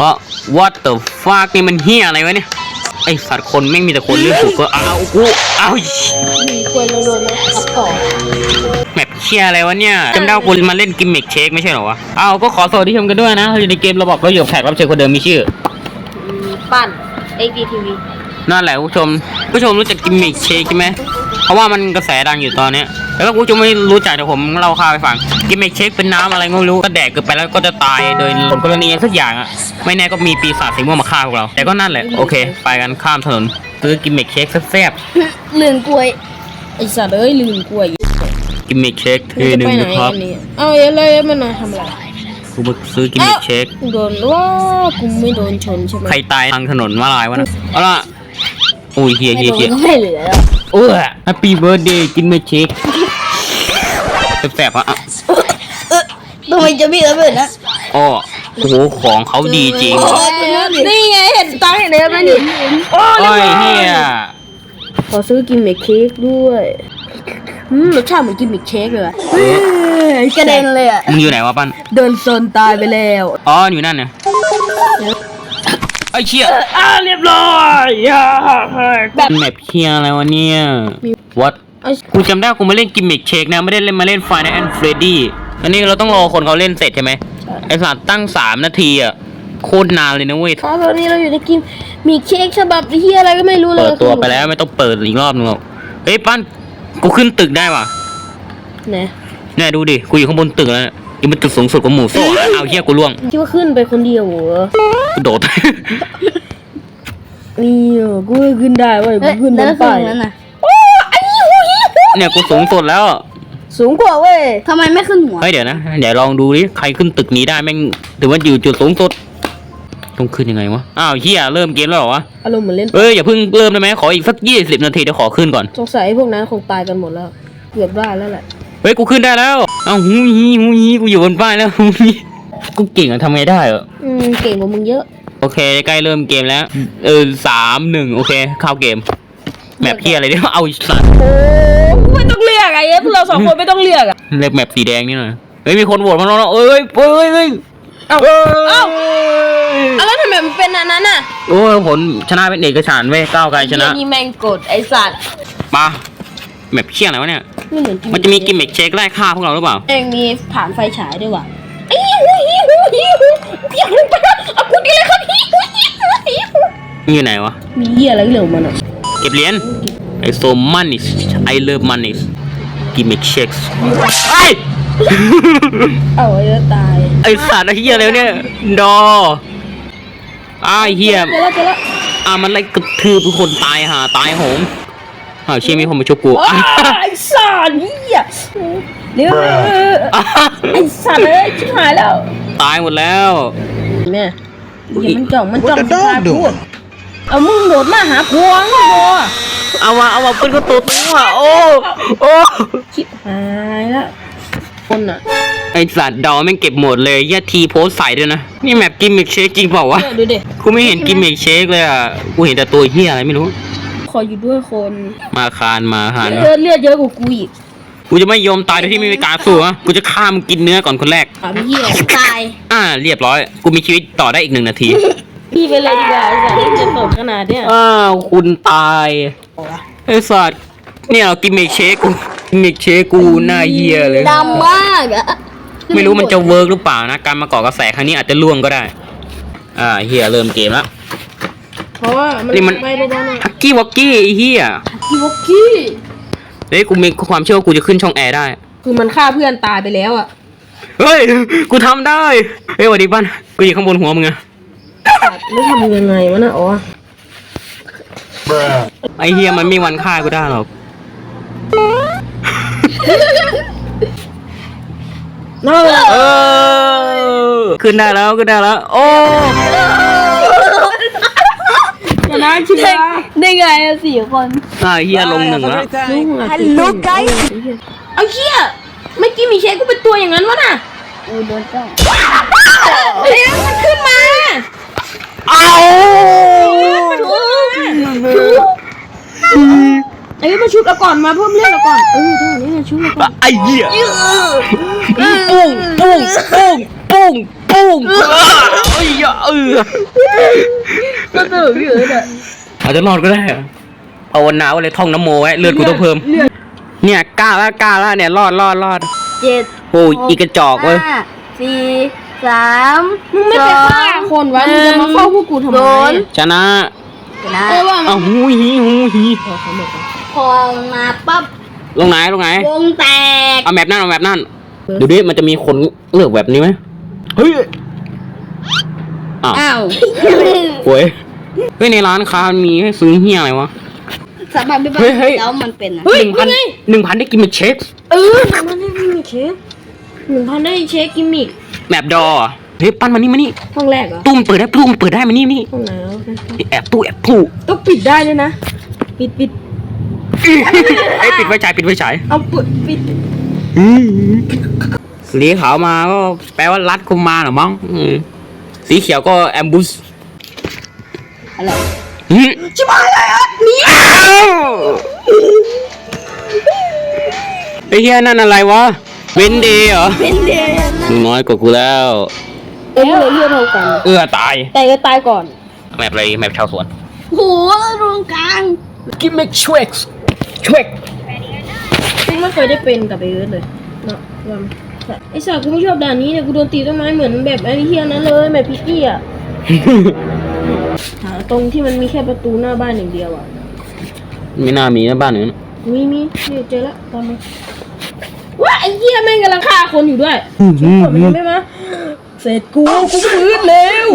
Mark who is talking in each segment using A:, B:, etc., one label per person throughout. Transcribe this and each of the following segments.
A: เพราะ what the fuck นี่มันเฮียอะไรวะเนี่ย ไอสัตว์คนแม่งมีแต่คนเลือกถูกก็เอากูเอา
B: มีควรเราโดนนะครับต่อ
A: แมปเชียอะไรวะเนี่ยจำได้ว่ากูมาเล่นกิมมิกเชคไม่ใช่เหรอวะเอาก็ขอสวัสดีชมกันด้วยนะเราอยู่ในเกมเราบอกเราอยู่กับแขกรับเชิญคนเดิมมีชื่อ
B: มีปั้น XDTV
A: นั่นแหละผู้ชม ผู้ชมรู้จักกิมมิกเชคใช่ไหมเพราะว่ามันกระแสดังอยู่ตอนเนี้ย แล้วก็ผู้ชมไม่รู้จักเดี๋ยวผมเล่าข่าวไปฟังกิมมิกเชคเป็นน้ำอะไรก็ไม่รู้ก็แดกเกินไปแล้วก็จะตายโดยผลกรณีสักอย่างอะไม่แน่ก็มีปีศาจสีม่วงมาฆ่าพวกเรา แต่ก็นั่นแหละโอเค ไปกันข้ามถนนซื้อกิมมิกเชคแซ่บ
B: ลืมกล้วยไอสัตว์เอ้ยลืมกล้วย
A: ๆกิมมิกเชคทีหนึ่ง
B: จะไปไหน
A: นะครับ
B: อันนี้เอาอะไรมันมาทำอะไร
A: กูมาซื้อกิมมิกเชค
B: กูโดนว้ากูไม่โดนชนใช่ไหม
A: ใครตายทางถนนว่าลายวะนะเอาล่ะอุ้ยเฮีย
B: ไม่
A: เฮีย
B: โด
A: เฮีย
B: นไม่เหลือแล้ว
A: เออแฮปปี้เบิร์ดเดย์กินมิกเชค แซ่บๆอะ
B: ทำไมจะมีระเบิดนะ
A: อ้อโอ้โหของเขาดีจริง
B: นี่ไงเห็นตังค์เห็นไหมนี่โอ้
A: โอ้ยเฮีย
B: ขอซื้อกิมมิคเค้กด้วยอืมรสชาติเหมือนกิมมิคเค้กเลยว่ะกระเด็นเลยอะ
A: มึงอยู่ไหนวะปั้น
B: โดนโซนตายไปแล้ว
A: อ๋ออยู่นั่นเนี่ยไอ้เชี่ยอ่าเรียบร้อยแบบแมปเชียอะไรวะเนี่ย what
B: ไอ้
A: กูจำได้กูมาเล่นกิมมิกเชคนะไม่ได้เล่นมาเล่นไฟในแอนเฟรดดี้อันนี้เราต้องรอคนเขาเล่นเสร็จใช่ไหมไอ้สัตว์ตั้งสามนาทีอะโคตรนานเลยนะเว้ย
B: ครับตอนนี้เราอยู่ในกิมมีเค้กฉบับที่อะไรก็ไม่รู้เลย
A: เปิดตัวไปแล้วไม่ต้องเปิดอีกรอบนึงหรอกเฮ้ยปั้นกูขึ้นตึกได้ว่ะ
B: ไหน
A: เนี่ยดูดิกูอยู่ข้างบนตึกแล้วเนี่ยอยู่บนตึกสูงสุดของหมู่โซ่อะเอาเฮียกูล่วง
B: คิดว่าขึ้นไปคนเดียวเหรอ
A: กูโดด
B: นี่เหรอกูไม่ขึ้นได้เว้ยกูขึ้นบนป้าย
C: นั้นน่ะ
A: เนี่ยกูสูงสุดแล้ว
B: สูงกว่าเว้ย
C: ทำไมไม่ขึ้นหัว
A: เฮ้ยเดี๋ยวนะ เดี๋ยวลองดูดิ ใครขึ้นตึกนี้ได้แม่งถือว่าอยู่จุดสูงสุด ต้องขึ้นยังไงวะ อ้าวเฮียเริ่มเกมแล้วเหรอวะ
B: อารมณ์เหมือนเล่น
A: เอ้ยอย่าเพิ่งเริ่มได้ไหมขออีกสักยี่สิบนาทีเดี๋ยวขอขึ้นก่อน
B: สงสัยพวกนั้นคงตายกันหมดแล้ว เกือบได้แล้วแหละ
A: เฮ้ยกูขึ้นได้แล้ว เอ้าหูฮีหูฮีกูอยู่บนป้ายแล้วหูฮีกูเก่งอะทำไงได้เหรอ
B: อืม เก่งกว่ามึงเยอะ
A: โอเคใกล้เริ่มเกมแล้ว เออสามหนึ่งโอเคเข้าเกม แมปเฮียอะไรเนี่ยเอาอีสัตว์
B: โอ้ไม่ต้องเลือกไอ้พวกเราสองคนไม่ต้องเลือกอะ
A: เลือกแมปสีแดงนี่หน่อยเฮ้ยมีคนโหวตมาแล้วนะเอ้ยเอ้ยเอ้ยเอ้ย
B: เอ้า
A: เอ้ย
B: เอ้าเอาแล้วทำไมมันเป็นอันนั้นอะ
A: โอ้ยผลชนะเป็นเอกฉันท์เว้ยก้าวไกลชนะ
B: เหี้ยนี่แมงกดไอสัตว์
A: มาแมปเชี่ยอะไรวะเนี่ย
B: ไม่เหมือน
A: มันจะมีกิมมิคเช็คไล่ฆ่าพวกเราหรือเปล่า
B: เองมีผ่านไฟฉายด้วยว่ะไอ้หิวหิวหิวอยากลงไปเอากูดีเลยครับหิวหิวหิว
A: มันอยู่ไหนวะ
B: มีเหี้ยอะไรเหลือมันอะ
A: เก็บเหรียญไอโซมันนิสไอเลิฟมันนิสกิมมิคเช็คไอ
B: เอาไอ้จะตาย
A: ไอสัตว์ไอ้เฮียอะไรวะเนี่ยดออ้าวไอ้เฮีย
B: เจอแล้วเจอแล้ว
A: อะมันไล่กระทืบทุกคนตายห่าตายโหงอ้าวเชี่ยมีคนมาชกกู
B: โอ้ยไอ้สัตว์เหี้ยเดี๋ยวไอ้สัตว์เอ้ยชิบหายแล้ว
A: ตายหมดแล้ว
B: แม่อย่ามันจ่องมันจ่องจะฆ่ากู เอามึงโดดมาหาพวงโบ
A: เอามาเอามาเป็นก็ตัวตัวโอ้โอ้
B: ชิบหายแล้วคนอะ
A: ไอสัตว์ดอแม่งเก็บหมดเลยแย่ทีโพสต์ใส่ด้วยนะ นี่แมปกิมมิคเชคจริงเปล่าวะ
B: เนี่ยดูดิ
A: กูไม่เห็นกิมมิคเชคเลยอะ กูเห็นแต่ตัวเฮียอะไรไม่รู้
B: ขออยู่ด้วยคน
A: มาคานมาหาน
B: เลือดเลือดเยอะกว่ากูอีก
A: กูจะไม่ยอมตายโดยที่ไม่มีการสู้อะกูจะฆ่ามึงกินเนื้อก่อนคนแรก
B: ถามเหี้ย
C: ตาย
A: อ่า เรียบร้อย กูมีชีวิตต่อได้อีกหนึ่งนาที
B: พี่ไปเลยดีกว่าไอ้สัตว์จะตกขนาดเนี้ย
A: อ้าวคุณตายไอสัตว์เนี่ยเอากิมมิคเชคกูกิมมิคเชคกูหน้าเฮียเลย
C: ดำมากอะ
A: ไม่รู้มันจะเวิร์กหรือเปล่านะการมาก่อกระแสครั้งนี้อาจจะล่วงก็ได้ อ่าเฮียเริ่มเกมแล้ว
B: เพราะว่ามัน
A: นี่มัน
B: ไม่ได้แล้วนะ
A: ฮักกี้วอกกี้ไอ้เฮีย
B: กิวอกกี้
A: เฮ้ยกูมีความเชื่อว่ากูจะขึ้นช่องแอร์ได้
B: คือมันฆ่าเพื่อนตายไปแล้วอะ
A: เฮ้ย กูทำได้ เฮ้ยสวัสดีปั้นกูอยู่ข้างบนหัวมึงอะ
B: แล้วทำยังไงวะน่ะอ๋อ
A: ไอเฮียมันไม่มีวันฆ่ากูได้หรอก
B: น่าเลย
A: เออขึ้นได้แล้วขึ้นได้แล้ว โอ้
B: ชนะชิวะ
C: ได้ไงอะสี่คน
A: อ่าเฮียลงหนึ่งแล้ว
B: ฮัลโหลไกด์เอาเชี่ยเมื่อกี้มีเชฟกูเป็นตัวอย่างนั้นวะน่ะ
C: อูโดนจ้อง
B: เฮ้ยมันขึ้นมา
A: เอา
B: ไอ้ยมาชุบเราก่อนมาเพิ่มเลือดเราก่อนเออเท่านี้นะชุบเราก่อน
A: ไอเหี้ยปุ้งปุ้งปุ้งปุ้งปุ้งเออเอ้ยเออ
B: ก็เติมอยู่เลย
A: อาจจะรอดก็ได้อะเอาวันหนาวเลยท่องน้ำโมไว้เลือดกูต้องเพิ่ม เนี่ยกล้าล้วกล้าล้วเนี่ยรอดรอดรอด
C: เจ็ด
A: โอ้ยอีกระจอกเว้ย
C: ห้าสี่ สาม
B: มึงไม่ไปฆ่าคนวะมึงจะมาเข้าพวกกูทำไม
A: ชนะ
C: นะ
B: เออว่ามั
A: เอา
B: น
A: หูหีหูหี
C: พอมาปั๊บ
A: ลงไหนลงไหน
C: วงแตก
A: เอาแบบนั่นเอาแบบนั่นดูดิมันจะมีคนเลือกแบบนี้ไหมเฮ้ยอ้าว
C: อ้าว
A: โว้ยเฮ้ยในร้านค้ามันมีให้ซื้อเฮียอะไรวะ
C: สาบานไปบ้า
A: เฮ้ยเฮ้ย
C: แล้วมันเป็นอะ
B: เฮ้ย
A: หนึ่งพัน
B: นี่ไง
A: หนึ่งพันได้กินเป็นเช็ค
B: เออหนึ่งพันได้กิมมิคเช็คหนึ่งพันได้เช็คกิมมิค
A: แบบดออะเฮ้ยปั้นมานี่มานี่
B: ห้องแรกเหรอ
A: ตู้มนเปิดได้ตู้มนเปิดได้มานี่มานี่
B: ห้องไหนวะ
A: แอบตู้แอบตู้
B: ต้องปิดได้ด้วยนะ ปิดปิด
A: ไอ้ยปิดไฟฉายปิดไฟฉาย
B: เอาปิดปิด
A: สีขาวมาก็แปลว่ารัดกุมมาเหรอมั้งอืมสีเขียวก็แอมบูส
C: อะไร
B: ชิบหายเลยอะนี่
A: ไอ้เฮียนั่นอะไรวะเวนเดย์เหรอ
B: เป็นเดน
A: มึงน้อยกว่ากูแล้ว
B: เอ้ยเลยเลือดเท่ากัน
A: เอื้อตาย
B: แต่ก็ตายก่อน
A: แมปอะไรแมปชาวสวน
C: โหตรงกลาง
A: กิมเมกชเวกชเวก
B: กูไม่เคยได้เป็นกับไอ้เอิร์ธเลยเนาะว่าไหมไอ้สัตว์กูไม่ชอบด่านนี้เนี่ยกูโดนตีต้นไม้เหมือนแบบไอ้เฮียนั้นเลยแบบพิกกี้อะหาตรงที่มันมีแค่ประตูหน้าบ้านอย่างเดียวอะ
A: ไม่น่ามีนะบ้านอื่น
B: มีมีเนี่ยเจอละตามมา ว้าไอ้เหี้ยแม่งกำลังฆ่าคนอยู่ด้วยชุบก่อนมันยังไม่มาเสร็จกูกูฟื้นแล้ว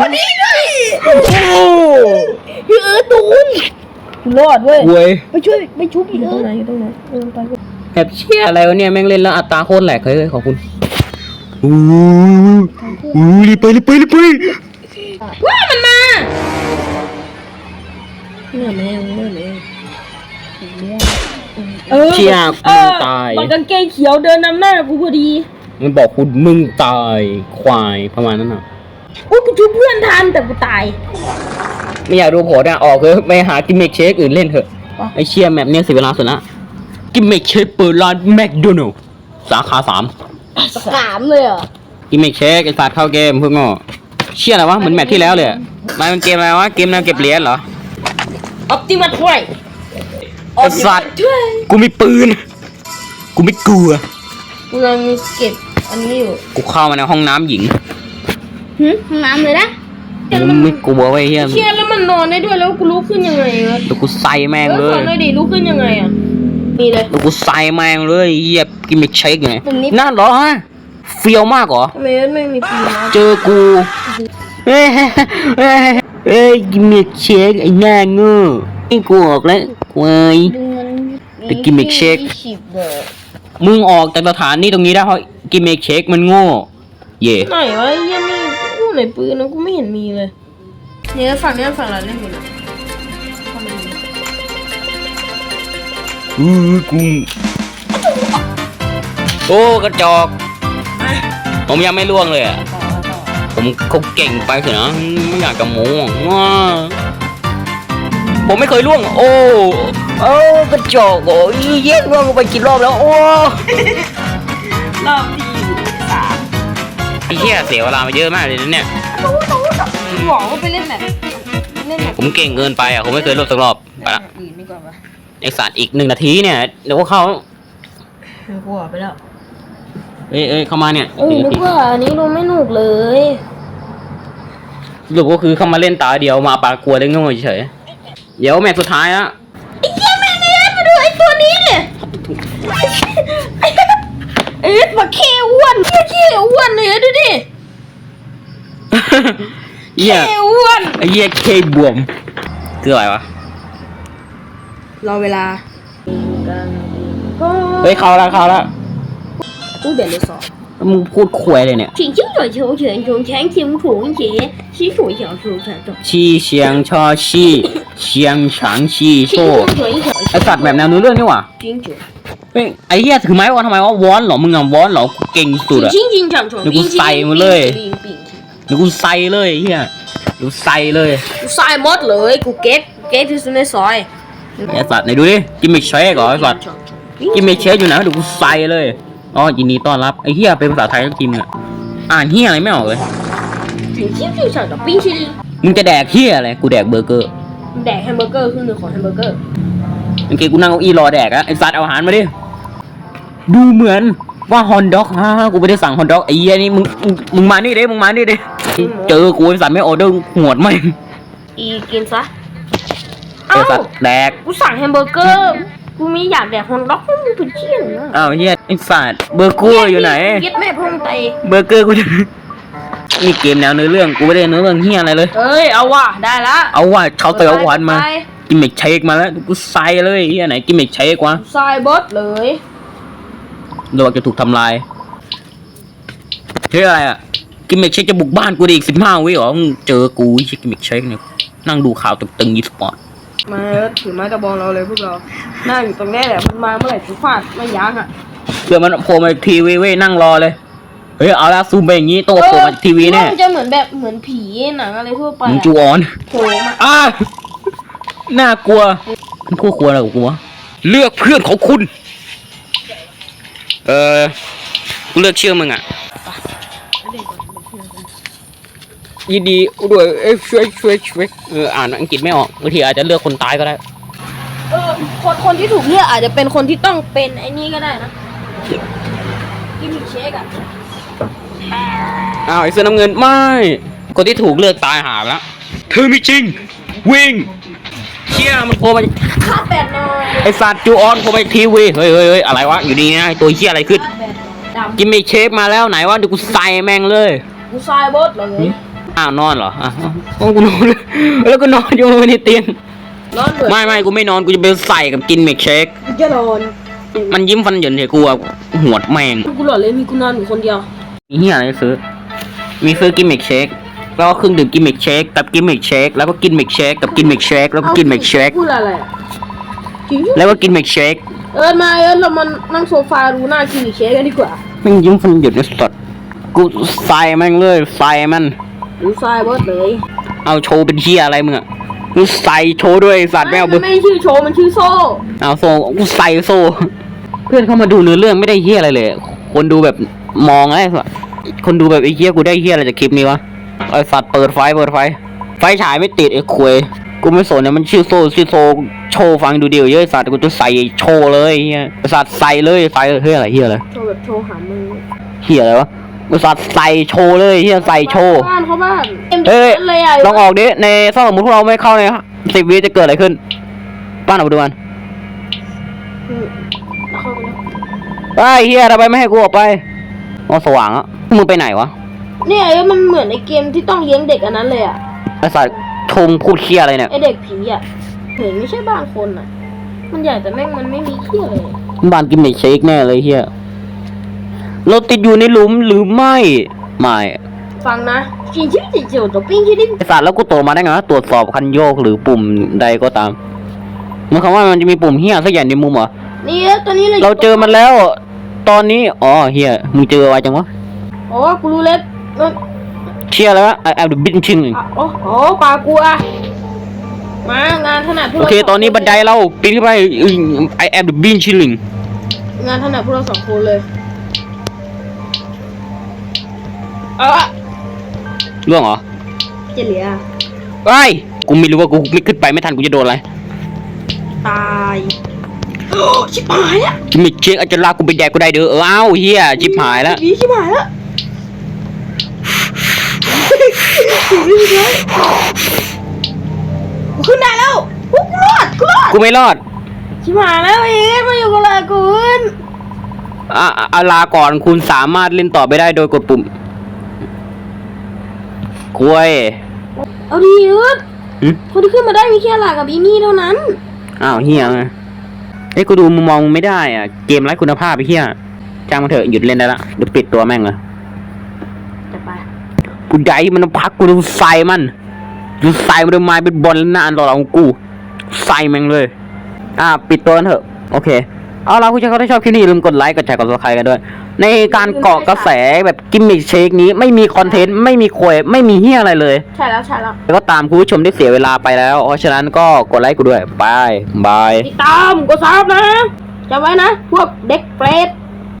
B: วันนี้เลยพี่เอิร์ธตูนกูรอดเว้ย
A: เว้ย
B: ไปช่วยไปชุบอีกตรงไหนอยู่ตรงไหนเออไปกู
A: แมปเชี่ยอะไรวะเนี่ยแม่งเล่นแล้วอัตราโคตรแหลกเลยขอบคุณอู้อู้รีบไปรีบไปรีบไป
B: ว้ามันมาเนี่ยแม่งเนี่ยแม่ง เออ
A: เชี่ย
B: เอ
A: กู
B: อ
A: ตาย
B: มันกางเกงเขียวเดินนำหน้ากูพอดี
A: มันบอกคุณมึงตายควายประมาณนั้นอะ
B: อุ้ยกูชุบเพื่อนทันแต่กูตาย
A: ไม่อยากดูผลอะออกเถอะไปหากิมเมกเชคอื่นเล่นเถอะ
B: ไป
A: ไอเชี่ยแมปเนี้ยเสียเวลาสุดละกิมเมกเชคเปิดร้านแมคโดนัลด์สาขาสาม
C: สามเลยเหรอ
A: กิมเมกเชคไอสัตว์เข้าเกมเพิ่งอ่เชี่ยอะไรวะเหมือนแมปที่แล้วเลยอะมันเป็นเกมอะไรวะเกมแนวเก็บเหรียญเหรอ
B: ออปติมัสช่วย
A: ไอสัตว์
B: ช่วย
A: กูมีปืน กูไม่กลัว
B: กูกำลังเก็บอันนี้อยู่
A: กูเข้ามาในห้องน้ำหญิง
C: หึห้องน้ำเลยนะ
A: กูไม่กลัวไว้ยเฮีย
B: เชียแล้วมันนอนได้ด้วยแล้วกูลุกขึ้นยังไงวะ
A: เดี๋ยวกูใส่แม่ง
B: เอ
A: เล
B: อสอยนหน่อยดิลุกขึ้นยังไงอะมีเลย
A: เดี๋ยวกูใส่แม่งเลยเฮียกิมเมกเชคไง
C: ตรงนี้
A: นั่นเหรอฮะเฟี้ยวมากเหรอ
B: ทำไมไม่มีปีนะ
A: เจอกูเฮ้ยเฮ้ยเฮ้ยกิมเมกเชคไอ้หน้าโง่ ไอ้กูออกแล้วเว้ย
C: ดึงมัน
A: แต่กิมมิคเช็ค
C: ยี่สิบเบอร์
A: มึงออกจากสถานที่ตรงนี้ได้เพราะกิมเมกเชคมันโง่ เย่
B: ไหนวะไอ้เหี้ยนี่กูไหนปืนนะกูไม่เห็นมีเลยเนี่ยฝั่งนี้ฝั่งเราเล่นอยู่นะฝั่งนี้
A: อือกูโอ้กระจอก ผมยังไม่ล่วงเลยอะผมเขาเก่งไปเถอะนะไม่อยากจะโม้ว้า ผมไม่เคยล่วง โอ้โอ้กระจอกโอ้ยเย็นล่วงไปกี่รอบแล้วโอ้
B: รอบที่สาม
A: ไอ้เหี้ยเสียเวลามาเยอะมากเลยนะเนี่ย
B: หวังว่าไปเล่นแบบเล่นแบบ
A: ผมเก่งเกินไปอะผมไม่เคยรอบสักรอบไปละ
B: อื่นดีกว่าปะ
A: ไอสัตว์อีกหนึ่งนาทีเนี่ยเดี๋ยวก็เข้า
B: กูออกไปแล้ว
A: เอ้ยเอ้ยเข้ามาเนี่ย
B: เออ
A: อีกห
B: นึ
A: นึ่ง
B: ก
A: นาที
B: ว่าอันนี้ดูไม่หนุกเลย
A: สรุปก็คือเข้ามาเล่นตาเดียวมาปากกลัวได้โง่เฉยๆ เดี๋ยวแมตช์สุดท้ายละ
B: ไอ้เหี้ยแม่งเอ้มาดูไอ้ตัวนี้เนี่ยเอ๊ะมาเคอ้วนเหี้ยเคอ้วนเลยดูดิ
A: เหี้ย
B: เคอ้วน
A: ไอ้เหี้ยเคบวมคืออะไรวะ
B: รอเวลา
A: เฮ้ยเขาละเขาละ
B: ตู้เด่นเลยสอง
A: มึงพูดควยเลยเนี่ย
C: 请清楚球权从全情重节西楚小数传动。
A: ชีเชียงชอชีเชียงฉางชีโช
C: 请清楚一小
A: ไอสัตว์แบบแนวนู้นเรื่องนี่หว่า
C: 君主，
A: เฮ้ยไอ้เหี้ยถือไม้วะทำไมวะวอนเหรอมึงอะวอนเหรอกูเก่งสุด
C: 请
A: อะ
C: 轻轻长虫，
A: 你给我塞嘛嘞เดี๋ยวกูใส่เลยไอ้เหี้ยเดี๋ยวใส่เลย
B: กูใส่หมดเลยกูเก็ตเก็ตที่สุดในซอย
A: ไอสัตว์ไหนดูดิกิมมิคเชคเหรอไอสัตว์ กิมเมเชฟอยู่ไหนเดี๋ยวกูใส่เลย อ๋อยินดีต้อนรับไอ้เหี้ยเป็นภาษาไทยทั้งทีมอะอ่านเฮียอะไรไม่ออกเลย
B: ถึงชิมชิมสั่งกับปิ้งชิลิง
A: มึงจะแดกเฮียอะไรกูแดกเบอร์เกอร์
B: แดกแฮมเบอร์เกอร์ครึ่งหนึ่งของแฮมเบอร์เกอร์
A: เมื่อกี้กูนั่งเก้าอี้รอแดกอะไอ้สัตว์เอาอาหารมาดิดูเหมือนว่าฮอนด็อกฮ่ากูไม่ได้สั่งฮอนด็อกไอ้เหี้ยนี่มึงมึงมึงมานี่เด้มึงมานี่เด้เจอกูไอ้สัตว์ไม่ออเดอร์หวดไม่ง
B: อีกินซะ
A: ไอ้
B: เอ้า
A: สัตว์แดก
B: กูสั่งแฮมเบอร์เกอร์ กูมีอยากแดกฮอนด็อกมึงเป็นเชี่ยนนะ
A: อ้าวเหี้ยไอ้สัตว์เบอร์เกอร์อยู่ไหน
B: เย็ดแม่พุ่งไต
A: เบอร์เกอร์กูจะนี่เกมแนวเนื้อเรื่องกูไม่ได้เนื้อเรื่องเฮียอะไรเลย
B: เอ้ยเอาว่ะได้ละ
A: เอาว่าเขาเต๋อหวานมา
B: ไป
A: กินเมกเชคมาแล้วกูใส่เลยเฮียไหนกินเมกเชควะ
B: ทรายบอสเลย
A: ระวังจะถูกทำลายเฮ้ยอะไรอะกิมเมกเชคจะบุกบ้านกูได้อีกสิบห้าวิเหรอมึงเจอกูไอ้ชิกิมเมกเชคเนี่ยนั่งดูข่าวตึงๆยีสปอร์ต
B: มาถือไม้กระบองเราเลยพวกเรานั่งอยู่ตรงนี้แหละ มันมาเมื่อไหร่กูฟาดไม่ยั้งอะ
A: เพื่อมันโผล่มาจากทีวีเว้ยนั่งรอเลย เฮ้ยเอาละซูมไปอย่างงี้โตโผล่มาจากทีวีแน่
B: มันจะเหมือนแบบเหมือนผีหนังอะไรทั่วไป
A: มึง
B: อะ
A: จูออน
B: โผล่มา
A: อ้าน่ากลัวมันคู่ควรอะไรกับกูวะเลือกเพื่อนของคุณ เออกูเลือกเชื่อมึงอะ ยินดีด้วยเอ้ยช่วยช่วยช่วยเอออ่านอังกฤษไม่ออกบางทีอาจจะเลือกคนตายก็ได้
B: เออคนคนที่ถูกเลือกอาจจะเป็นคนที่ต้องเป็นไอ้นี่ก็ได้นะกิมมิคเชคอะ
A: อ้าวไอ้เสื้อน้ำเงินไม่ คนที่ถูกเลือกตายหาแล้วเธอไม่จริง วิ่งเชี่ยมันโผล่มา
B: คาดแบดหน่อย
A: ไอ้สัตว์จูออนโผล่มาจากทีวีเฮ้ยเฮ้ยเฮ้ยอะไรวะอยู่ดีนะไอ้ตัวเชี่ยอะไรขึ้น
B: คาดแบดดำ
A: กิมมี่เชฟมาแล้วไหนวะเดี๋ยวกูใส่แม่งเลย
B: กูทรายบอสเลย
A: อ้าวนอนเหรออ้าวอ้าวกูนอนเลยแล้วก็นอนอยู่ในเตียง
B: นอนเบื่อ
A: ไม่ไม่กูไม่นอนกูจะไปใส่กับกินเมกเชค
B: กูจะนอน
A: มันยิ้มฟันเหยินเถอะกูอะหวดแม่ง
B: กูหลอดเลยมีกูนอนอยู่คนเดียว
A: มีเฮียอะไรซื้อ มีซื้อกิมมิกเชค แล้วก็เครื่องดื่มกิมมิกเชคกับกิมมิกเชค แล้วก็กินมิกเชคกับกินมิกเชค แล้วก็กินมิกเชค
B: พูดอะไรอะจริง
A: แล้วก็กินมิกเชค
B: เอิญมาเอิญเรามันนั่งโซฟาดูหน้ากิมมิคเชคกันดีกว่า
A: แม่งยิ้มฟันหยุดในสดกูใส่แม่งเลยใส่มัน
B: กูทรายบอสเลย
A: เอาโชว์เป็นเฮียอะไรมึงอะกูใส่โชว์ด้วยไอ้สัตว์ไม่เอา
B: มั
A: บึ
B: นไม่ใช่ชื่อโชว์มันชื่อโซ่
A: เอาโซ่กูใส่โซ่ เพื่อนเข้ามาดูเนื้อเรื่องไม่ได้เฮียอะไรเลย คนดูแบบมองไอ้สัสคนดูแบบไอ้เฮียกูได้เฮียอะไรจากคลิปนี้วะไอ้สัตว์เปิดไฟเปิดไฟ ไฟฉายไม่ติดไอ้ควยกูไม่สนเนี่ยมันชื่อโซ่ชื่อโซ่โชว์ฟังดูเดียวเยอะไอ้สัตว์กูจะใส่โชว์เลยเฮียไอ้สัตว์ใส่เลยใส่เฮียอะไรเฮียอะไร
B: โชว์แบบโชว์หามือ
A: เฮียอะไรวะ ไอ้สัตว์ใส่โชว์เลยเฮียใส่โชว์
B: บ้านเขาบ้านต็ม
A: เอ้ย
B: เลยอะ
A: ลองออกดิในถ้าสมมติพวกเราไม่เข้าในสิบวิจะเกิดอะไรขึ้น ป้านออกมาดูกัน
B: อืมเข้าไปแล้ว
A: ไอ้เฮียทำไมไม่ให้กูออกไปอ๋อสว่างอะมึงไปไหนวะ
B: เนี่ยไอ้มันเหมือนในเกมที่ต้องเลี้ยงเด็กอันนั้นเลยอะ
A: ไอ้สัตว์ชงพูดเคียอะไรเนี่ย
B: ไอเด็กผีอะเห็นไม่ใช่บ้านคนอะ มันใหญ่แต่แม่งมันไม่มีเที่ยเลย
A: บ้านกินเมกเชคแน่เลยเฮีย เราติดอยู่ในหลุมหรือไม่ ไม่
B: ฟังนะกินชิบจิ๋วตัวปิ้งชิดิ
A: ไอ้สัตว์แล้วกูโตมาได้ไงวะตรวจสอบคันโยกหรือปุ่มใดก็ตามมันคำว่ามันจะมีปุ่มเฮียสักอย่างในมุมเหรอ
B: นี่ตัวนี้เลย
A: เราเจอมันแล้ว ตอนนี้อ๋อเฮียมึงเจอไวจังวะ
B: อ๋อกูรู้แล้วเอ้ย
A: เชียแล้วไอ้แอบดูบินชิง
B: อะโอ้โหปลากูอะมางานถนัดพวก
A: โอ
B: เรา
A: เค
B: สง
A: ตอนนี้บันไดเราปีนขึ้นไปไอแอบดูบินชิลิง
B: งานถนัดพวกเราสองคนเลย เออ
A: เรื่องเหรอ
B: จะเหลือ
A: ไอ้ยกูไม่รู้ว่ากูไม่ขึ้นไปไม่ทันกูจะโดนอะไร
B: ตายโอ้ชิบหายแล้ว
A: กิมมิกเชคอาจจะลากกูไปแดกกูได้เด้อเออเอ้าเฮียชิบหายแล้ว
B: อีชิบหายแล้วกูขึ้นได้แล้วกูกูรอดกูรอด
A: กูไม่รอด
B: ชิบหายแล้วเอ๊ะมาอยู่กับเราคุณ
A: อะอะอะลาก่อนคุณสามารถเล่นต่อไปได้โดยกดปุ่ม กล้วย
B: เอาดีเอิร์ด
A: หึ
B: คนที่ขึ้นมาได้มีแค่หลากับอีมี่เท่านั้น
A: อ้าวเฮียไงเอ้ยกูดูมุมมองมึงไม่ได้อะ เกมไร้คุณภาพไปเฮียจ้างมันเถอะหยุดเล่นได้ละเดี๋ยวปิดตัวแม่งเลย
B: จะไป
A: กูได้มันต้องพักกูดูใส่มันดูใส่มันดูไม้เป็นบอลแล้วหน้าอันต่อเราของกูใส่แม่งเลย อ่า ปิดตัวกันเถอะ โอเค เอาล่ะผู้ชมถ้าชอบคลิปนี้อย่าลืมกดไลค์กดแชร์กดซับสไครต์กันด้วย ในการเกาะกระแสแบบกิมมิคเชคนี้ไม่มีคอนเทนต์ไม่มีควยไม่มีเฮียอะไรเลย
B: ใช่แล้วใช่แล้ว
A: แล้วก็ตามคุณผู้ชมได้เสียเวลาไปแล้ว เพราะฉะนั้นก็กดไลค์กูด้วยบายบาย
B: ติดตามกดซับนะจำไว้นะ พวกเด็กเปรต